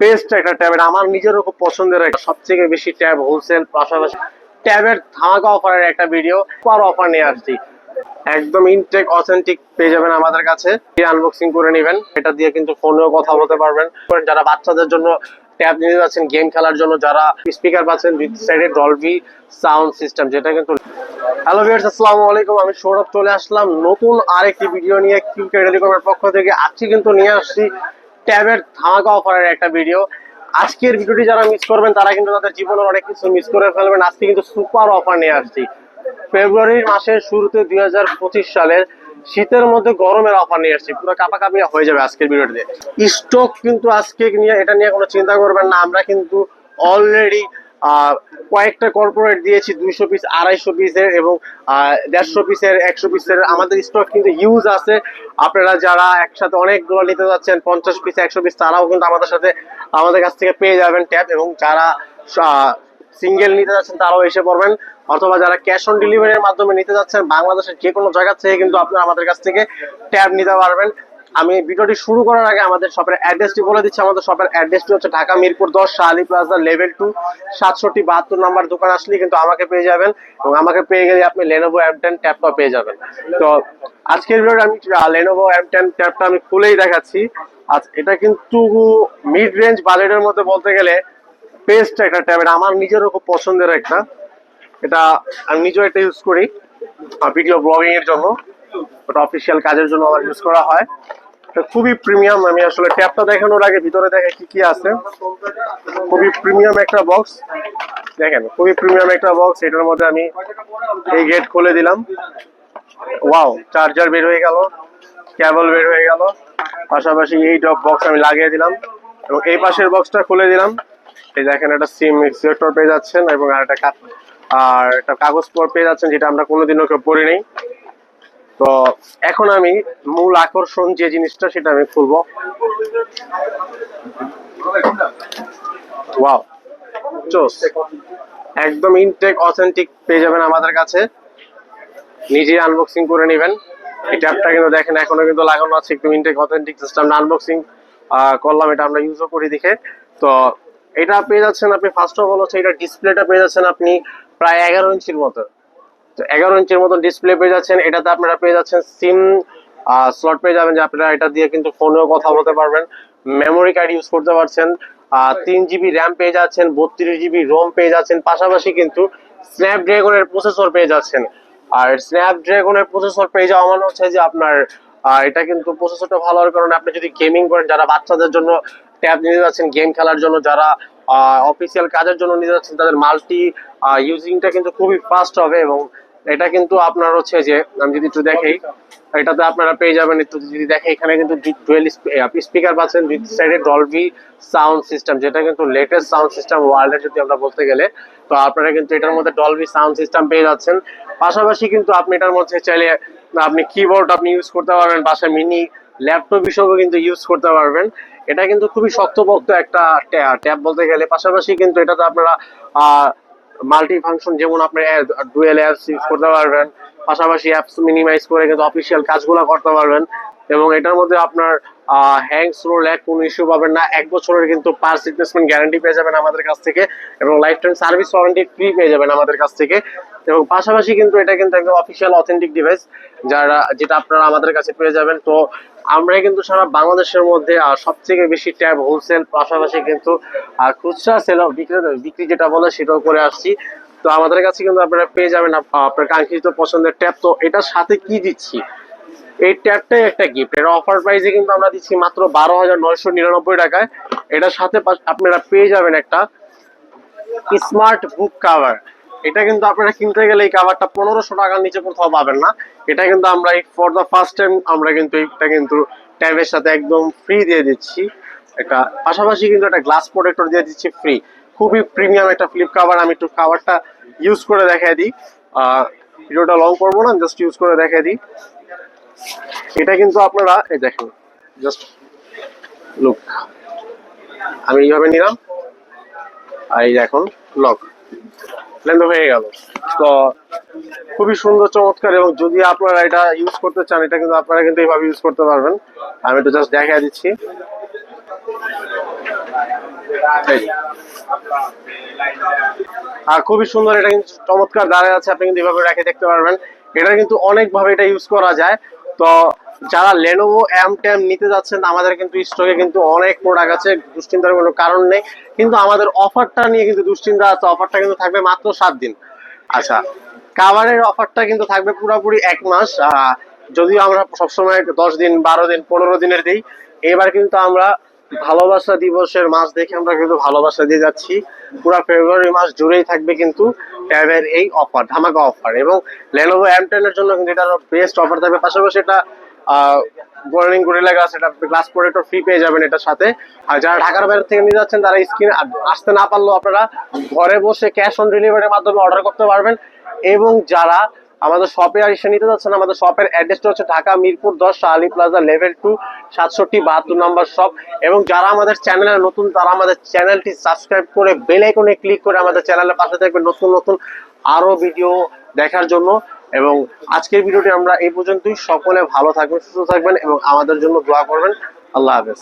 Best একটা ট্যাবের আমার নিজেরও খুব পছন্দের একটা, সবথেকে বেশি ট্যাব হোলসেল পাশাপাশি ট্যাবের ধামাকা অফারের একটা ভিডিও পার অফার নিয়ে আসছি। একদম ইনটেক অথেন্টিক পেয়ে যাবেন আমাদের কাছে। আনবক্সিং করে নেবেন। এটা দিয়ে কিন্তু ফোনেও কথা বলতে পারবেন। যারা বাচ্চাদের জন্য ট্যাব নিয়ে যাচ্ছেন গেম খেলার জন্য, যারা স্পিকার পাচ্ছেন দুই সাইডে ডলবি সাউন্ড সিস্টেম যেটা কিন্তু হ্যালো ভিউয়ার্স আসসালামু আলাইকুম। আমি সৌরভ, চলে আসলাম নতুন আরেকটি ভিডিও নিয়ে কিউকে টেলিকমের পক্ষ থেকে। আজকে কিন্তু নিয়ে আসছি ট্যাবের ধামাকা অফারের একটা ভিডিও আজকের ভিডিওটি যারা মিস করবেন, তারা কিন্তু তাদের জীবনের অনেক কিছু মিস করে ফেলবেন। আজকে কিন্তু সুপার অফার নিয়ে আসছি। ফেব্রুয়ারির মাসের শুরুতে দুই হাজার পঁচিশ সালের শীতের মধ্যে গরমের অফার নিয়ে আসছি। পুরো কাপা কাপিয়া হয়ে যাবে আজকের ভিডিওটিতে স্টক কিন্তু আজকে নিয়ে, এটা নিয়ে কোনো চিন্তা করবেন না। আমরা কিন্তু অলরেডি কয়েকটা কর্পোরেট দিয়েছি, দুইশো পিস আড়াইশো পিসের এবং দেড়শো পিসের একশো পিসের আমাদের স্টক কিন্তু ইউজ আছে। আপনারা যারা একসাথে অনেকগুলো নিতে যাচ্ছেন, পঞ্চাশ পিস একশো পিস তারাও কিন্তু আমাদের সাথে, আমাদের কাছ থেকে পেয়ে যাবেন ট্যাব এবং যারা সিঙ্গেল নিতে যাচ্ছেন, তারাও এসে পড়বেন। অথবা যারা ক্যাশ অন ডেলিভারির মাধ্যমে নিতে যাচ্ছেন, বাংলাদেশের যে কোনো জায়গা থেকে কিন্তু আপনারা আমাদের কাছ থেকে ট্যাব নিতে পারবেন। আমি ভিডিওটি শুরু করার আগে আমাদের শপের অ্যাড্রেসটি বলে দিচ্ছি। আমাদের শপের অ্যাড্রেসটি হচ্ছে ঢাকা মিরপুর দশ শাহালি প্লাজা লেভেল টু সাতষট্টি, বাহাত্তর নাম্বার দোকান। আসলে কিন্তু আমাকে পেয়ে যাবেন এবং আমাকে পেয়ে গেলে আপনি লেনোভো এম টেন ট্যাবটা পেয়ে যাবেন। তো আজকের ভিডিওটা আমি লেনোভো এম টেন ট্যাবটা আমি খুলেই দেখাচ্ছি। আজ এটা কিন্তু মিড রেঞ্জ বাজেটের মধ্যে বলতে গেলে বেস্ট একটা ট্যাব এটা আমার নিজেরও খুব পছন্দের একটা। এটা আমি নিজেও এটা ইউজ করি ভিডিও ব্লগিং এর জন্য। অফিসিয়াল কাজের জন্য আমার ইউজ করা হয়। খুবই প্রিমিয়াম আমি আসলে ট্যাবটা দেখানোর আগে ভিতরে দেখে কি কি আছে। খুবই প্রিমিয়াম একটা বক্স দেখেন, খুবই প্রিমিয়াম একটা বক্স এটার মধ্যে আমি এই গেট খুলে দিলাম। ওয়াও চার্জার বের হয়ে গেল কেবল বের হয়ে গেল। পাশাপাশি এই ডপ বক্স আমি লাগিয়ে দিলাম এবং এই পাশের বক্সটা খুলে দিলাম। এই দেখেন, একটা সিম সিলেক্টর পেয়ে যাচ্ছেন এবং আর একটা আর একটা কাগজ পেয়ে যাচ্ছেন যেটা আমরা কোনোদিনও কেউ পড়ি নেই তো এখন আমি মূল আকর্ষণ যে জিনিসটা সেটা আমি খুলবো। ওয়াও চোস। একদম ইনটেক অথেন্টিক পেয়ে যাবেন আমাদের কাছে। নিজে আনবক্সিং করে নেবেন। এই ট্যাবটা কিন্তু দেখেন, এখনও কিন্তু লাগানো আছে একদম ইনটেক অথেন্টিক সিস্টেম আনবক্সিং করলাম, এটা আমরা ইউজও করি দেখে। তো এটা পেয়ে যাচ্ছেন আপনি ফার্স্ট অফ অল হচ্ছে এটা ডিসপ্লেটা পেয়ে যাচ্ছেন আপনি প্রায় এগারো ইঞ্চির মতো। তো এগারো ইঞ্চির মতো ডিসপ্লে পেয়ে যাচ্ছেন। এটাতে আপনারা পেয়ে যাচ্ছেন সিম স্লট পেয়ে যাবেন যে আপনারা এটা দিয়ে কিন্তু ফোনেও কথা বলতে পারবেন। মেমোরি কার্ড ইউজ করতে পারছেন। তিন জিবি র্যাম পেয়ে যাচ্ছেন বত্রিশ জিবি রোম পেয়ে যাচ্ছেন পাশাপাশি কিন্তু স্ন্যাপড্রাগনের প্রসেসর পেয়ে যাচ্ছেন। আর স্ন্যাপড্রাগনের প্রসেসর পেয়ে যাওয়া মানে হচ্ছে যে আপনার এটা কিন্তু প্রসেসরটা ভালো হওয়ার কারণে আপনি যদি গেমিং করেন যারা বাচ্চাদের জন্য ট্যাব নিতে যাচ্ছেন গেম খেলার জন্য যারা অফিসিয়াল কাজের জন্য নিতে যাচ্ছেন, তাদের মাল্টি ইউজিংটা কিন্তু খুবই ফাস্ট হবে এবং এটা কিন্তু আপনার হচ্ছে যে, আমি যদি একটু দেখি এটাতে আপনারা পেয়ে যাবেন একটু যদি দেখে, এখানে কিন্তু স্পিকার পাচ্ছেন, দুই সাইডে ডলবি সাউন্ড সিস্টেম যেটা কিন্তু লেটেস্ট সাউন্ড সিস্টেম ওয়ার্ল্ডের যদি আমরা বলতে গেলে, তো আপনারা কিন্তু এটার মধ্যে ডলবি সাউন্ড সিস্টেম পেয়ে যাচ্ছেন। পাশাপাশি কিন্তু আপনি এটার মধ্যে চাইলে আপনি কিবোর্ড আপনি ইউজ করতে পারবেন বাসায় মিনি ল্যাপটপ হিসেবেও কিন্তু ইউজ করতে পারবেন। এটা কিন্তু খুবই শক্তপোক্ত একটা ট্যাব। বলতে গেলে পাশাপাশি কিন্তু এটাতে আপনারা মাল্টি ফাংশন যেমন আপনি ডুয়েল অ্যাপস ইউজ করতে পারবেন, পাশাপাশি অ্যাপস মিনিমাইজ করে কিন্তু অফিসিয়াল কাজগুলো করতে পারবেন এবং এটার মধ্যে আপনার হ্যাং স্লো ল্যাগ কোনো ইস্যু পাবেন না। এক বছরের কিন্তু পার্স রিপ্লেসমেন্ট গ্যারান্টি পেয়ে যাবেন আমাদের কাছ থেকে এবং lifetime service warranty free পেয়ে যাবেন আমাদের কাছ থেকে। এবং পাশাপাশি কিন্তু এটা কিন্তু একদম অফিসিয়াল অথেন্টিক ডিভাইস যারা, যেটা আপনারা আমাদের কাছে পেয়ে যাবেন। তো আমরা কিন্তু সারা বাংলাদেশের মধ্যে সব থেকে বেশি ট্যাব হোলসেল পাশাপাশি কিন্তু খুচরা সেল বিক্রি বিক্রি যেটা বলে সেটাও করে আসছি। তো আমাদের কাছে কিন্তু আপনারা পেয়ে যাবেন আপনার কাঙ্ক্ষিত পছন্দের ট্যাব তো এটার সাথে কি দিচ্ছি? এই ট্যাবটাই একটা গিফট এর অফার প্রাইসে কিন্তু আমরা দিচ্ছি মাত্র বারো হাজার নয়শো নিরানব্বই টাকায়। এটার সাথে আপনারা পেয়ে যাবেন একটা স্মার্ট বুক কাভার এটা কিন্তু আপনারা কিনতে গেলে এই কাভারটা পনেরোশো টাকার নিচে কোথাও পাবেন না। এটা কিন্তু আমরা ফর দ্য ফার্স্ট টাইম আমরা কিন্তু এটা কিন্তু ট্যাবের সাথে একদম ফ্রি দিয়ে দিচ্ছি। একটা পাশাপাশি কিন্তু একটা গ্লাস প্রোটেক্টর দিয়ে দিচ্ছি ফ্রি খুবই প্রিমিয়াম একটা ফ্লিপ কাভার আমি একটু কাভারটা ইউজ করে দেখাই দিই। ভিডিওটা লং করব না জাস্ট ইউজ করে দেখাই দিই। এটা কিন্তু আপনারা, এই দেখেন জাস্ট লুক আমি এইভাবে নিলাম। আর এই দেখুন লক লেন্দ হয়ে গেল। তো খুবই সুন্দর, চমৎকার এবং যদি আপনারা এটা ইউজ করতে চান, এটা কিন্তু আপনারা কিন্তু এইভাবে ইউজ করতে পারবেন। আমি তো জাস্ট দেখা দিচ্ছি। আর খুবই সুন্দর, এটা কিন্তু চমৎকার দাঁড়ায় আছে, আপনি কিন্তু এভাবে রেখে দেখতে পারবেন। এটা কিন্তু অনেকভাবে এটা ইউজ করা যায়। তো যারা লেনোভো এম টেম নিতে যাচ্ছেন আমাদের কিন্তু স্টকে কিন্তু অনেক প্রোডাক্ট আছে দুশ্চিন্তার কোনো কারণ নেই। কিন্তু আমাদের অফারটা নিয়ে কিন্তু দুশ্চিন্তা আছে অফারটা কিন্তু থাকবে মাত্র সাত দিন। আচ্ছা। কাভারের অফারটা কিন্তু থাকবে পুরোপুরি এক মাস যদিও আমরা সবসময় দশ দিন বারো দিন পনেরো দিনের দিই। এবার কিন্তু আমরা ভালোবাসা দিবসের মাস দেখে আমরা কিন্তু ভালোবাসা দিয়ে যাচ্ছি। পুরো ফেব্রুয়ারি মাস জুড়েই থাকবে কিন্তু ট্যাবের এই অফার ধামাকা অফার এবং লেনোভো এম টেন এর জন্য কিন্তু এটা বেস্ট অফার থাকবে। পাশাপাশি এটা গোল্ডেন গুরিলা গ্লাস এটা গ্লাস প্রোটেক্টর ফ্রি পেয়ে যাবেন এটার সাথে। আর যারা ঢাকার বাইরে থেকে নিয়ে যাচ্ছেন, তারা স্ক্রিনে আসতে না পারলেও আপনারা ঘরে বসে ক্যাশ অন ডেলিভারির মাধ্যমে অর্ডার করতে পারবেন। এবং যারা আমাদের শপে এসে নিতে যাচ্ছেন আমাদের শপের অ্যাড্রেসটা হচ্ছে ঢাকা মিরপুর দশ আলী প্লাজা লেভেল টু সাতষট্টি বাহাত্তর নাম্বার শপ এবং যারা আমাদের চ্যানেলে নতুন, তারা আমাদের চ্যানেলটি সাবস্ক্রাইব করে বেল আইকনে ক্লিক করে আমাদের চ্যানেলের পাশে থাকবে নতুন নতুন আরও ভিডিও দেখার জন্য। এবং আজকের ভিডিওটি আমরা এই পর্যন্তই। সকলে ভালো থাকবেন, সুস্থ থাকবেন এবং আমাদের জন্য দোয়া করবেন। আল্লাহ হাফেজ।